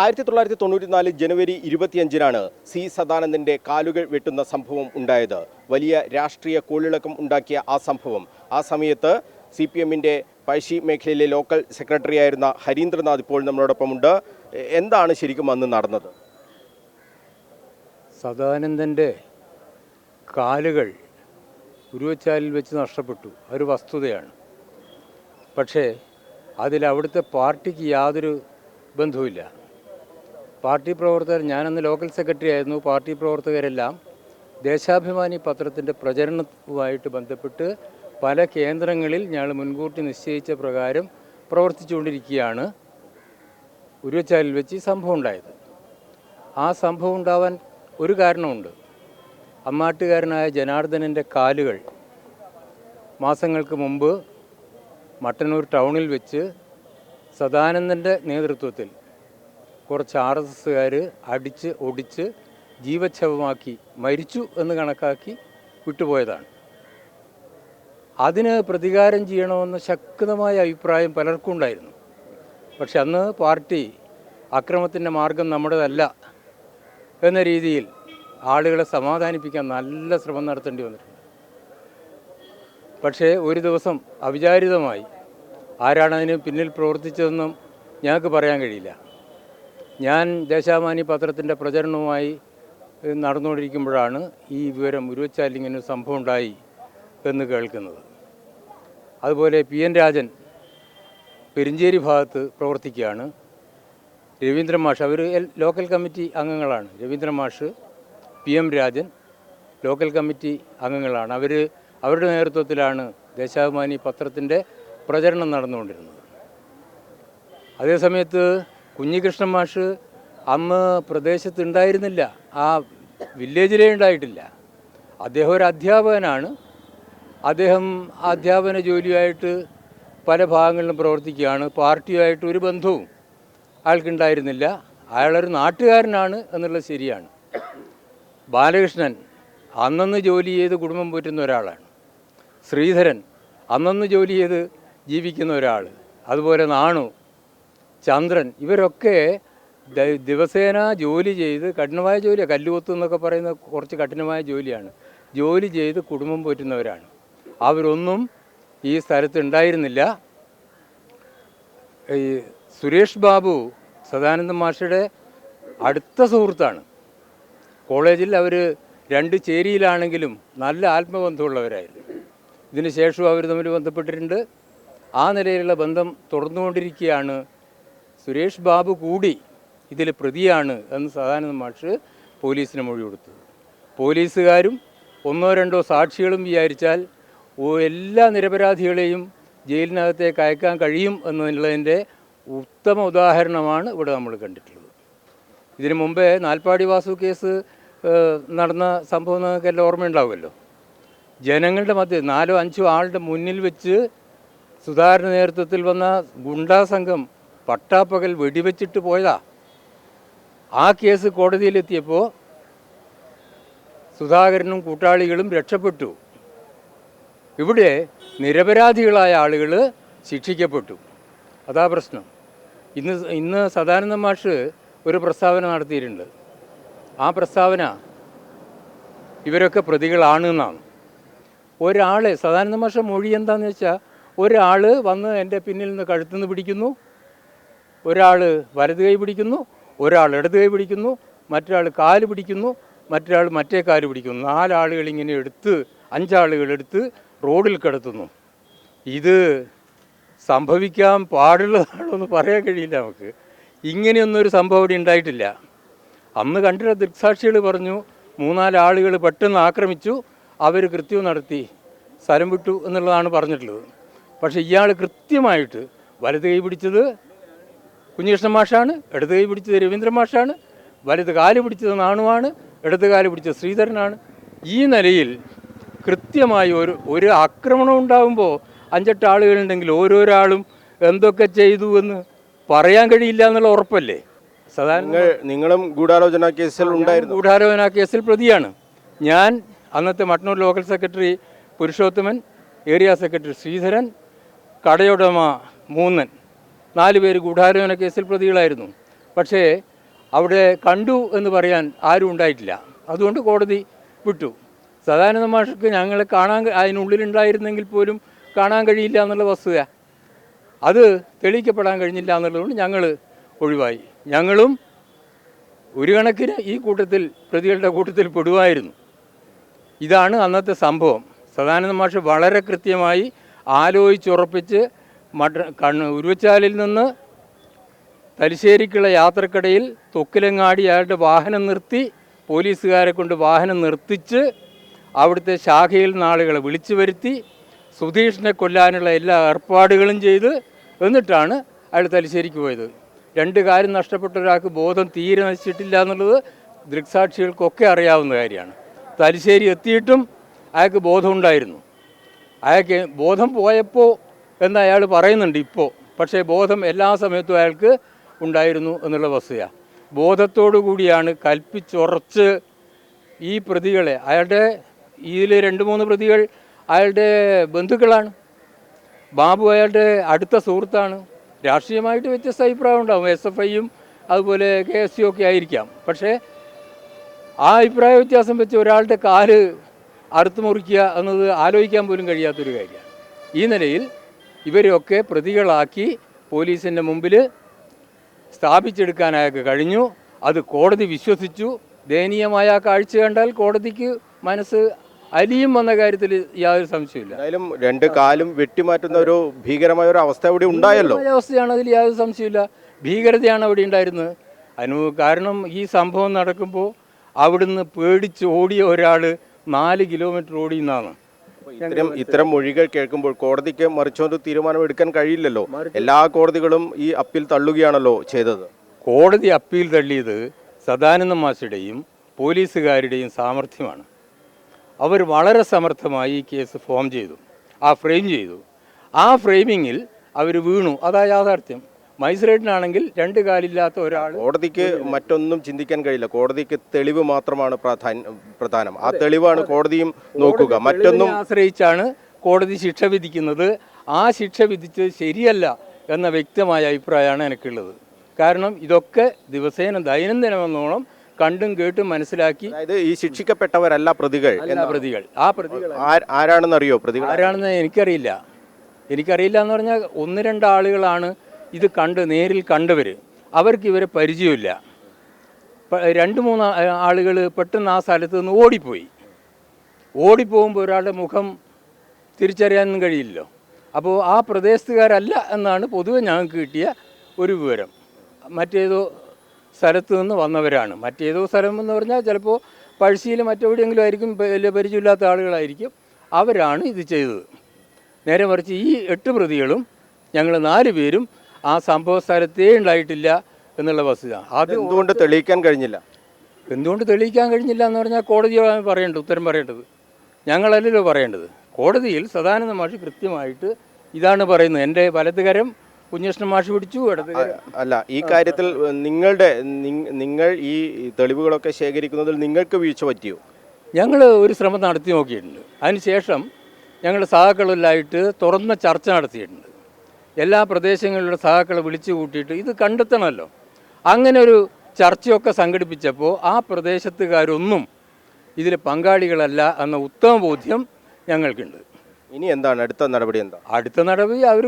ആയിരത്തി തൊള്ളായിരത്തി തൊണ്ണൂറ്റിനാല് ജനുവരി ഇരുപത്തിയഞ്ചിനാണ് സി സദാനന്ദന്റെ കാലുകൾ വെട്ടുന്ന സംഭവം ഉണ്ടായത്. വലിയ രാഷ്ട്രീയ കോളിളക്കം ഉണ്ടാക്കിയ ആ സംഭവം. ആ സമയത്ത് സി പി എമ്മിന്റെ പഴശ്ശി മേഖലയിലെ ലോക്കൽ സെക്രട്ടറി ആയിരുന്ന ഹരീന്ദ്രനാഥ് ഇപ്പോൾ നമ്മളോടൊപ്പമുണ്ട്. എന്താണ് ശരിക്കും അന്ന് നടന്നത്? സദാനന്ദന്റെ കാലുകൾ ഉരുവച്ചാലിൽ വെച്ച് നഷ്ടപ്പെട്ടു. ഒരു വസ്തുതയാണ്. പക്ഷേ അതിൽ അവിടുത്തെ പാർട്ടിക്ക് യാതൊരു ബന്ധവുമില്ല. പാർട്ടി പ്രവർത്തകർ ഞാനന്ന് ലോക്കൽ സെക്രട്ടറി ആയിരുന്നു. പാർട്ടി പ്രവർത്തകരെല്ലാം ദേശാഭിമാനി പത്രത്തിന്റെ പ്രചരണവുമായിട്ട് ബന്ധപ്പെട്ട് പല കേന്ദ്രങ്ങളിൽ ഞങ്ങൾ മുൻകൂട്ടി നിശ്ചയിച്ച പ്രകാരം പ്രവർത്തിച്ചുകൊണ്ടിരിക്കുകയാണ്. ഉരുവച്ചാലിൽ വെച്ച് സംഭവം ഉണ്ടായത്. ആ സംഭവം ഉണ്ടാവാൻ ഒരു കാരണമുണ്ട്. അമ്മാട്ടുകാരനായ ജനാർദ്ദനന്റെ കാലുകൾ മാസങ്ങൾക്ക് മുമ്പ് മട്ടന്നൂർ ടൗണിൽ വെച്ച് സദാനന്ദന്റെ നേതൃത്വത്തിൽ കുറച്ച് ആർ എസ് എസ്സുകാർ അടിച്ച് ഒടിച്ച് ജീവച്ഛവമാക്കി മരിച്ചു എന്ന് കണക്കാക്കി വിട്ടുപോയതാണ്. അതിന് പ്രതികാരം ചെയ്യണമെന്ന ശക്തമായ അഭിപ്രായം പലർക്കും ഉണ്ടായിരുന്നു. പക്ഷെ അന്ന് പാർട്ടി അക്രമത്തിന്റെ മാർഗം നമ്മുടേതല്ല എന്ന രീതിയിൽ ആളുകളെ സമാധാനിപ്പിക്കാൻ നല്ല ശ്രമം നടത്തേണ്ടി വന്നിട്ടുണ്ട്. പക്ഷേ ഒരു ദിവസം അവിചാരിതമായി ആരാണ് അതിന് പിന്നിൽ പ്രവർത്തിച്ചതെന്നും ഞങ്ങൾക്ക് പറയാൻ കഴിയില്ല. ഞാൻ ദേശാമാനി പത്രത്തിന്റെ പ്രചരണവുമായി നടന്നുകൊണ്ടിരിക്കുമ്പോഴാണ് ഈ വിവരം ഉരുവച്ചാൽ ഇങ്ങനെ സംഭവം ഉണ്ടായി എന്ന് കേൾക്കുന്നത്. അതുപോലെ പി എൻ രാജൻ പെരിഞ്ചേരി ഭാഗത്ത് പ്രവർത്തിക്കുകയാണ്. രവീന്ദ്ര മാഷ് അവർ ലോക്കൽ കമ്മിറ്റി അംഗങ്ങളാണ്. രവീന്ദ്ര മാഷ് P M Rajan local committee അംഗങ്ങളാണ്. അവർ അവരുടെ നേതൃത്വത്തിലാണ് ദേശാഭിമാനി പത്രത്തിന്റെ പ്രചരണം നടന്നുകൊണ്ടിരുന്നത്. അതേസമയത്ത് കുഞ്ഞികൃഷ്ണൻ മാഷ് അന്ന് പ്രദേശത്ത് ഉണ്ടായിരുന്നില്ല ആ വില്ലേജിലേ ഉണ്ടായിട്ടില്ല. അദ്ദേഹം ഒരു അധ്യാപകനാണ്. അദ്ദേഹം അധ്യാപന ജോലിയായിട്ട് പല ഭാഗങ്ങളിലും പ്രവർത്തിക്കുകയാണ്. പാർട്ടിയുമായിട്ട് ഒരു ബന്ധവും അയാൾക്കുണ്ടായിരുന്നില്ല. അയാളൊരു നാട്ടുകാരനാണ് എന്നുള്ളത് ശരിയാണ്. ബാലകൃഷ്ണൻ അന്നന്ന് ജോലി ചെയ്ത് കുടുംബം പോറ്റുന്ന ഒരാളാണ്. ശ്രീധരൻ അന്നന്ന് ജോലി ചെയ്ത് ജീവിക്കുന്ന ഒരാൾ അതുപോലെ നാണു ചന്ദ്രൻ. ഇവരൊക്കെ ദിവസേന ജോലി ചെയ്ത് കഠിനമായ ജോലിയാണ് കല്ലുകൊത്തു എന്നൊക്കെ പറയുന്ന കുറച്ച് കഠിനമായ ജോലിയാണ്. ജോലി ചെയ്ത് കുടുംബം പോറ്റുന്നവരാണ്. അവരൊന്നും ഈ സ്ഥലത്ത് ഉണ്ടായിരുന്നില്ല ഈ സുരേഷ് ബാബു സദാനന്ദ മാഷയുടെ അടുത്ത സുഹൃത്താണ്. കോളേജിൽ അവർ രണ്ട് ചേരിയിലാണെങ്കിലും നല്ല ആത്മബന്ധമുള്ളവരായിരുന്നു. ഇതിന് ശേഷവും അവർ തമ്മിൽ ബന്ധപ്പെട്ടിട്ടുണ്ട്. ആ നിലയിലുള്ള ബന്ധം തുടർന്നുകൊണ്ടിരിക്കുകയാണ് സുരേഷ് ബാബു കൂടി ഇതിൽ പ്രതിയാണ് എന്ന് സദാനന്ദ മാഷ് പോലീസിന് മൊഴി കൊടുത്തു. പോലീസുകാരും ഒന്നോ രണ്ടോ സാക്ഷികളും വിചാരിച്ചാൽ എല്ലാ നിരപരാധികളെയും ജയിലിനകത്തേക്ക് അയക്കാൻ കഴിയും എന്നുള്ളതിന്റെ ഉത്തമ ഉദാഹരണമാണ് ഇവിടെ നമ്മൾ കണ്ടിട്ടുള്ളത്. ഇതിനു മുമ്പേ നാൽപ്പാടി വാസു കേസ് നടന്ന സംഭവം നിങ്ങൾക്ക് എല്ലാം ഓർമ്മയുണ്ടാവുമല്ലോ? ജനങ്ങളുടെ മധ്യ നാലോ അഞ്ചോ ആളുടെ മുന്നിൽ വെച്ച് സുധാരണ നേതൃത്വത്തിൽ വന്ന ഗുണ്ടാ സംഘം പട്ടാപ്പകൽ വെടിവെച്ചിട്ട് പോയതാ. ആ കേസ് കോടതിയിലെത്തിയപ്പോൾ സുധാകരനും കൂട്ടാളികളും രക്ഷപ്പെട്ടു. ഇവിടെ നിരപരാധികളായ ആളുകൾ ശിക്ഷിക്കപ്പെട്ടു. അതാ പ്രശ്നം. ഇന്ന് ഇന്ന് സദാനന്ദ മാഷ് ഒരു പ്രസ്താവന നടത്തിയിട്ടുണ്ട്. ആ പ്രസ്താവന ഇവരൊക്കെ പ്രതികളാണ് എന്നാണ്. ഒരാൾ സദാനന്ദ മാഷ മൊഴി എന്താണെന്ന് വെച്ചാൽ ഒരാൾ വന്ന് എന്റെ പിന്നിൽ നിന്ന് കഴുത്തുനിന്ന് പിടിക്കുന്നു. ഒരാൾ വലത് കൈ പിടിക്കുന്നു ഒരാൾ ഇടത് കൈ പിടിക്കുന്നു മറ്റൊരാൾ കാൽ പിടിക്കുന്നു മറ്റൊരാൾ മറ്റേ കാൽ പിടിക്കുന്നു. നാലാളുകൾ ഇങ്ങനെ എടുത്ത് അഞ്ചാളുകൾ എടുത്ത് റോഡിൽ കിടത്തുന്നു. ഇത് സംഭവിക്കാൻ പാടുള്ളതാണോ എന്ന് പറയാൻ കഴിയില്ല നമുക്ക്. ഇങ്ങനെയൊന്നും ഒരു സംഭവം ഇവിടെ ഉണ്ടായിട്ടില്ല. അന്ന് കണ്ടിട്ട് ദൃക്സാക്ഷികൾ പറഞ്ഞു മൂന്നാലാളുകൾ പെട്ടെന്ന് ആക്രമിച്ചു അവർ കൃത്യം നടത്തി സ്ഥലം വിട്ടു എന്നുള്ളതാണ് പറഞ്ഞിട്ടുള്ളത്. പക്ഷേ ഇയാൾ കൃത്യമായിട്ട് വലത് കൈ പിടിച്ചത് കുഞ്ഞികൃഷ്ണൻ മാഷാണ് ഇടത് കൈ പിടിച്ചത് രവീന്ദ്രൻ മാഷാണ് വലത് കാൽ പിടിച്ചത് നാണുവാണ് ഇടത് കാൽ പിടിച്ചത് ശ്രീധരനാണ്. ഈ നിലയിൽ കൃത്യമായി ഒരു ഒരു ആക്രമണം ഉണ്ടാകുമ്പോൾ അഞ്ചെട്ട് ആളുകളുണ്ടെങ്കിൽ ഓരോരാളും എന്തൊക്കെ ചെയ്തു എന്ന് പറയാൻ കഴിയില്ല എന്നുള്ള ഉറപ്പല്ലേ? സാധാരണ നിങ്ങളും ഗൂഢാലോചന കേസിൽ ഉണ്ടായിരുന്നു. ഗൂഢാലോചന കേസിൽ പ്രതിയാണ്. ഞാൻ അന്നത്തെ Mattannur local secretary Purushothaman area secretary Sreedharan കടയുടമ മൂന്നൻ. നാല് പേര് ഗൂഢാലോചന കേസിൽ പ്രതികളായിരുന്നു. പക്ഷേ അവിടെ കണ്ടു എന്ന് പറയാൻ ആരും ഉണ്ടായിട്ടില്ല. അതുകൊണ്ട് കോടതി വിട്ടു. സദാനന്ദ മാഷക്ക് ഞങ്ങളെ കാണാൻ അതിനുള്ളിലുണ്ടായിരുന്നെങ്കിൽ പോലും കാണാൻ കഴിയില്ല എന്നുള്ള വസ്തുത. അത് തെളിയിക്കപ്പെടാൻ കഴിഞ്ഞില്ല എന്നുള്ളതുകൊണ്ട് ഞങ്ങൾ ഒഴിവായി. ഞങ്ങളും ഒരു കണക്കിന് ഈ കൂട്ടത്തിൽ പ്രതികളുടെ കൂട്ടത്തിൽ പെടുമായിരുന്നു. ഇതാണ് അന്നത്തെ സംഭവം. സദാനന്ദ മാഷ് വളരെ കൃത്യമായി ആലോചിച്ചുറപ്പിച്ച് മട്ട കണ്ണ് ഉരുവച്ചാലിൽ നിന്ന് തലശ്ശേരിക്കുള്ള യാത്രക്കിടയിൽ തൊക്കിലങ്ങാടി അയാളുടെ വാഹനം നിർത്തി പോലീസുകാരെ കൊണ്ട് വാഹനം നിർത്തിച്ച് അവിടുത്തെ ശാഖയിൽ നിന്ന് ആളുകളെ വിളിച്ചു വരുത്തി സുധീഷിനെ കൊല്ലാനുള്ള എല്ലാ ഏർപ്പാടുകളും ചെയ്ത് എന്നിട്ടാണ് അയാൾ തലശ്ശേരിക്ക് പോയത്. രണ്ട് കാര്യം നഷ്ടപ്പെട്ട ഒരാൾക്ക് ബോധം തീരെ നശിച്ചിട്ടില്ല എന്നുള്ളത് ദൃക്സാക്ഷികൾക്കൊക്കെ അറിയാവുന്ന കാര്യമാണ്. തലശ്ശേരി എത്തിയിട്ടും അയാൾക്ക് ബോധമുണ്ടായിരുന്നു അയാൾക്ക് ബോധം പോയപ്പോൾ എന്ന് അയാൾ പറയുന്നുണ്ട് ഇപ്പോൾ പക്ഷേ ബോധം എല്ലാ സമയത്തും അയാൾക്ക് ഉണ്ടായിരുന്നു എന്നുള്ള വസ്തുതയാണ് ബോധത്തോടു കൂടിയാണ് കൽപ്പിച്ചുറച്ച് ഈ പ്രതികളെ അയാളുടെ ഇതിൽ രണ്ട് മൂന്ന് പ്രതികൾ അയാളുടെ ബന്ധുക്കളാണ്. ബാബു അയാളുടെ അടുത്ത സുഹൃത്താണ്. രാഷ്ട്രീയമായിട്ട് വ്യത്യസ്ത അഭിപ്രായം ഉണ്ടാവും. എസ് എഫ് ഐയും അതുപോലെ കെ എസ് യു ഒക്കെ ആയിരിക്കാം. പക്ഷേ ആ അഭിപ്രായ വ്യത്യാസം വെച്ച് ഒരാളുടെ കാൽ അറുത്ത് മുറിക്കുക എന്നത് ആലോചിക്കാൻ പോലും കഴിയാത്തൊരു കാര്യമാണ്. ഈ നിലയിൽ ഇവരെയൊക്കെ പ്രതികളാക്കി പോലീസിന്റെ മുമ്പിൽ സ്ഥാപിച്ചെടുക്കാൻ അയാൾക്ക് കഴിഞ്ഞു. അത് കോടതി വിശ്വസിച്ചു. ദയനീയമായ കാഴ്ച കണ്ടാൽ കോടതിക്ക് മനസ്സ് അലിയും വന്ന കാര്യത്തിൽ യാതൊരു സംശയമില്ല എന്തായാലും രണ്ട് കാലും വെട്ടിമാറ്റുന്ന ഒരു ഭീകരമായ ഒരു അവസ്ഥ അവിടെ ഉണ്ടായല്ലോ. അവസ്ഥയാണ് അതിൽ യാതൊരു സംശയമില്ല ഭീകരതയാണ് അവിടെ ഉണ്ടായിരുന്നത്. അതിന് കാരണം ഈ സംഭവം നടക്കുമ്പോൾ അവിടുന്ന് പേടിച്ച് ഓടിയ ഒരാൾ നാല് കിലോമീറ്റർ ഓടിയെന്നാണ്. ഇത്തരം ഇത്തരം മൊഴികൾ കേൾക്കുമ്പോൾ കോടതിക്ക് മറിച്ചൊരു തീരുമാനം എടുക്കാൻ കഴിയില്ലല്ലോ എല്ലാ കോടതികളും ഈ അപ്പീൽ തള്ളുകയാണല്ലോ ചെയ്തത്. കോടതി അപ്പീൽ തള്ളിയത് സദാനന്ദ മാസിയുടെയും പോലീസുകാരുടെയും സാമർഥ്യമാണ്. അവർ വളരെ സമർത്ഥമായി ഈ കേസ് ഫോം ചെയ്തു. ആ ഫ്രെയിം ചെയ്തു. ആ ഫ്രെയിമിങ്ങിൽ അവർ വീണു. അതാ യാഥാർത്ഥ്യം. മജിസ്ട്രേറ്റിനാണെങ്കിൽ രണ്ട് കാലില്ലാത്ത ഒരാൾ കോടതിക്ക് മറ്റൊന്നും ചിന്തിക്കാൻ കഴിയില്ല. കോടതിക്ക് തെളിവ് മാത്രമാണ് പ്രാധാന്യം പ്രധാനം. ആ തെളിവാണ് കോടതിയും നോക്കുക. മറ്റൊന്നും ആശ്രയിച്ചാണ് കോടതി ശിക്ഷ വിധിക്കുന്നത്. ആ ശിക്ഷ വിധിച്ചത് ശരിയല്ല എന്ന വ്യക്തമായ അഭിപ്രായമാണ് എനിക്കുള്ളത്. കാരണം ഇതൊക്കെ ദിവസേന ദൈനംദിനമെന്നോണം കണ്ടും കേട്ടും മനസ്സിലാക്കി അതായത് ഈ ശിക്ഷിക്കപ്പെട്ടവരല്ല പ്രതികൾ എന്ന. പ്രതികൾ. ആ പ്രതികൾ ആരാണെന്ന് ആരാണെന്നറിയോ പ്രതികൾ ആരാണെന്ന് എനിക്കറിയില്ല. എനിക്കറിയില്ല എന്ന് പറഞ്ഞാൽ ഒന്ന് രണ്ട് ആളുകളാണ് ഇത് കണ്ട് നേരിൽ കണ്ടവർ അവർക്ക് ഇവരെ പരിചയമില്ല. രണ്ട് മൂന്ന് ആളുകൾ പെട്ടെന്ന് ആ സ്ഥലത്ത് നിന്ന് ഓടിപ്പോയി. ഓടിപ്പോകുമ്പോൾ ഒരാളുടെ മുഖം തിരിച്ചറിയാനൊന്നും കഴിയില്ലല്ലോ. അപ്പോൾ ആ പ്രദേശത്തുകാരല്ല എന്നാണ് പൊതുവെ ഞങ്ങൾക്ക് കിട്ടിയ ഒരു വിവരം. മറ്റേതോ സ്ഥലത്ത് നിന്ന് വന്നവരാണ്. മറ്റേതോ സ്ഥലം എന്ന് പറഞ്ഞാൽ ചിലപ്പോൾ പഴശ്ശിയിൽ മറ്റെവിടെയെങ്കിലും ആയിരിക്കും പരിചയമില്ലാത്ത ആളുകളായിരിക്കും. അവരാണ് ഇത് ചെയ്തത്. നേരെ മറിച്ച് ഈ എട്ട് പ്രതികളും ഞങ്ങൾ നാല് പേരും ആ സംഭവ സ്ഥലത്തേ ഉണ്ടായിട്ടില്ല എന്നുള്ള വസ്തുത. അത് എന്തുകൊണ്ട് തെളിയിക്കാൻ കഴിഞ്ഞില്ല? എന്തുകൊണ്ട് തെളിയിക്കാൻ കഴിഞ്ഞില്ല എന്ന് പറഞ്ഞാൽ കോടതി പറയേണ്ടത് ഉത്തരം പറയേണ്ടത്. ഞങ്ങളല്ലല്ലോ പറയേണ്ടത്. കോടതിയിൽ സദാനന്ദ മാഷി കൃത്യമായിട്ട് ഇതാണ് പറയുന്നത്. എന്റെ വലതുകരം കുഞ്ഞകൃഷ്ണൻ മാഷി പിടിച്ചു ഇടത് അല്ല ഈ കാര്യത്തിൽ നിങ്ങളുടെ നിങ്ങൾ ഈ തെളിവുകളൊക്കെ ശേഖരിക്കുന്നതിൽ നിങ്ങൾക്ക് വീഴ്ച പറ്റിയോ? ഞങ്ങൾ ഒരു ശ്രമം നടത്തി നോക്കിയിട്ടുണ്ട്. അതിനുശേഷം ഞങ്ങൾ സഹാക്കളിലായിട്ട് തുറന്ന ചർച്ച നടത്തിയിട്ടുണ്ട്. എല്ലാ പ്രദേശങ്ങളിലുള്ള സഹാക്കളെ വിളിച്ചു കൂട്ടിയിട്ട് ഇത് കണ്ടെത്തണമല്ലോ. അങ്ങനെ ഒരു ചർച്ചയൊക്കെ സംഘടിപ്പിച്ചപ്പോൾ ആ പ്രദേശത്തുകാരൊന്നും ഇതിൽ പങ്കാളികളല്ല എന്ന ഉത്തമ ബോധ്യം ഞങ്ങൾക്കുണ്ട്. ഇനി എന്താണ്? അടുത്ത നടപടി എന്താ? അടുത്ത നടപടി അവർ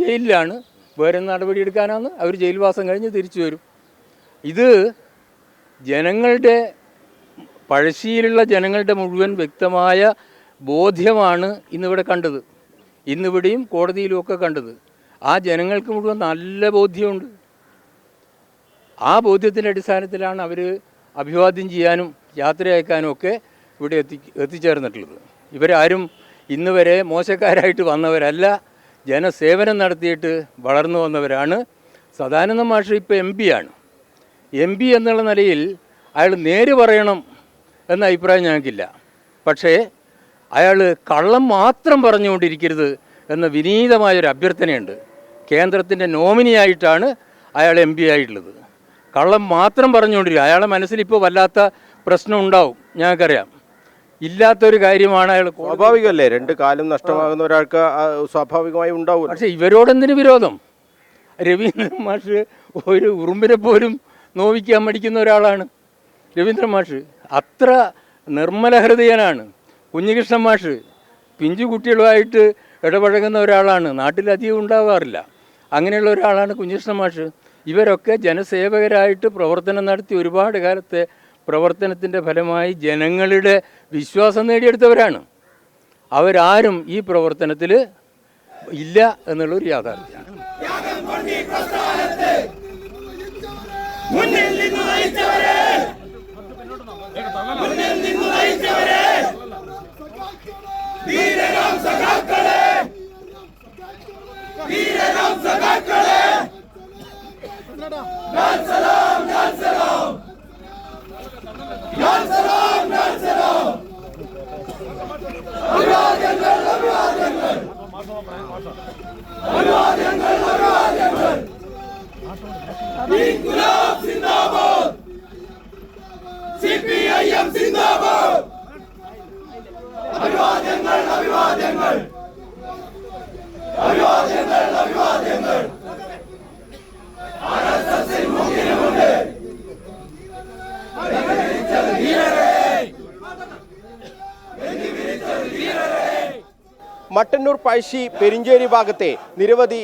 ജയിലിലാണ്. വേറെ നടപടി എടുക്കാനാണ്? അവർ ജയിൽവാസം കഴിഞ്ഞ് തിരിച്ചു വരും. ഇത് ജനങ്ങളുടെ പഴശ്ശിയിലുള്ള ജനങ്ങളുടെ മുഴുവൻ വ്യക്തമായ ബോധ്യമാണ് ഇന്നിവിടെ കണ്ടത്. ഇന്നിവിടെയും കോടതിയിലുമൊക്കെ കണ്ടത്. ആ ജനങ്ങൾക്ക് മുഴുവൻ നല്ല ബോധ്യമുണ്ട്. ആ ബോധ്യത്തിന്റെ അടിസ്ഥാനത്തിലാണ് അവർ അഭിവാദ്യം ചെയ്യാനും യാത്ര അയക്കാനും ഒക്കെ ഇവിടെ എത്തി എത്തിച്ചേർന്നിട്ടുള്ളത്. ഇവരാരും ഇന്ന് വരെ മോശക്കാരായിട്ട് വന്നവരല്ല. ജനസേവനം നടത്തിയിട്ട് വളർന്നു വന്നവരാണ്. സദാനന്ദ മാഷ് ഇപ്പോൾ എം ആണ്. എം പി എന്നുള്ള നിലയിൽ അയാൾ നേര് പറയണം എന്ന അഭിപ്രായം ഞങ്ങൾക്കില്ല. പക്ഷേ അയാൾ കള്ളം മാത്രം പറഞ്ഞുകൊണ്ടിരിക്കരുത് എന്ന വിനീതമായൊരു അഭ്യർത്ഥനയുണ്ട്. കേന്ദ്രത്തിന്റെ നോമിനിയായിട്ടാണ് അയാൾ എം പി ആയിട്ടുള്ളത്. കള്ളം മാത്രം പറഞ്ഞുകൊണ്ടിരിക്കുക. അയാളെ മനസ്സിൽ ഇപ്പോൾ വല്ലാത്ത പ്രശ്നം ഉണ്ടാവും. ഞങ്ങൾക്കറിയാം. ഇല്ലാത്തൊരു കാര്യമാണ് അയാൾ സ്വാഭാവികമല്ലേ? രണ്ട് കാലം നഷ്ടമാകുന്ന ഒരാൾക്ക് സ്വാഭാവികമായി ഉണ്ടാവും പക്ഷേ ഇവരോടെന്തിന് വിരോധം? രവീന്ദ്രൻ മാഷ് ഒരു ഉറുമ്പിനെ പോലും നോവിക്കാൻ മടിക്കുന്ന ഒരാളാണ്. രവീന്ദ്രൻ മാഷ് അത്ര നിർമ്മല ഹൃദയനാണ് കുഞ്ഞികൃഷ്ണൻ മാഷ് പിഞ്ചു കുട്ടികളുമായിട്ട് ഇടപഴകുന്ന ഒരാളാണ്. നാട്ടിലധികം ഉണ്ടാവാറില്ല. അങ്ങനെയുള്ള ഒരാളാണ് കുഞ്ഞികൃഷ്ണൻ മാഷ്. ഇവരൊക്കെ ജനസേവകരായിട്ട് പ്രവർത്തനം നടത്തി ഒരുപാട് കാലത്തെ പ്രവർത്തനത്തിന്റെ ഫലമായി ജനങ്ങളുടെ വിശ്വാസം നേടിയെടുത്തവരാണ്. അവരാരും ഈ പ്രവർത്തനത്തിൽ ഇല്ല എന്നുള്ളൊരു യാഥാർത്ഥ്യമാണ്. അഭിവാദ്യങ്ങൾ അഭിവാദ്യങ്ങൾ ഇൻകുലാബ് മട്ടന്നൂർ പഴശ്ശി പെരിഞ്ചേരി ഭാഗത്തെ നിരവധി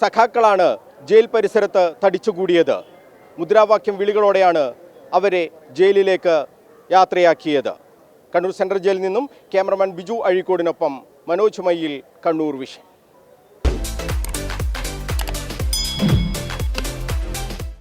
സഖാക്കളാണ് ജയിൽ പരിസരത്ത് തടിച്ചുകൂടിയത്. മുദ്രാവാക്യം വിളികളോടെയാണ് അവരെ ജയിലിലേക്ക് യാത്രയാക്കിയത്. കണ്ണൂർ സെൻട്രൽ ജയിലിൽ നിന്നും ക്യാമറമാൻ ബിജു അഴീക്കോടിനൊപ്പം മനോജ് മയ്യിൽ കണ്ണൂർ വിഷൻ.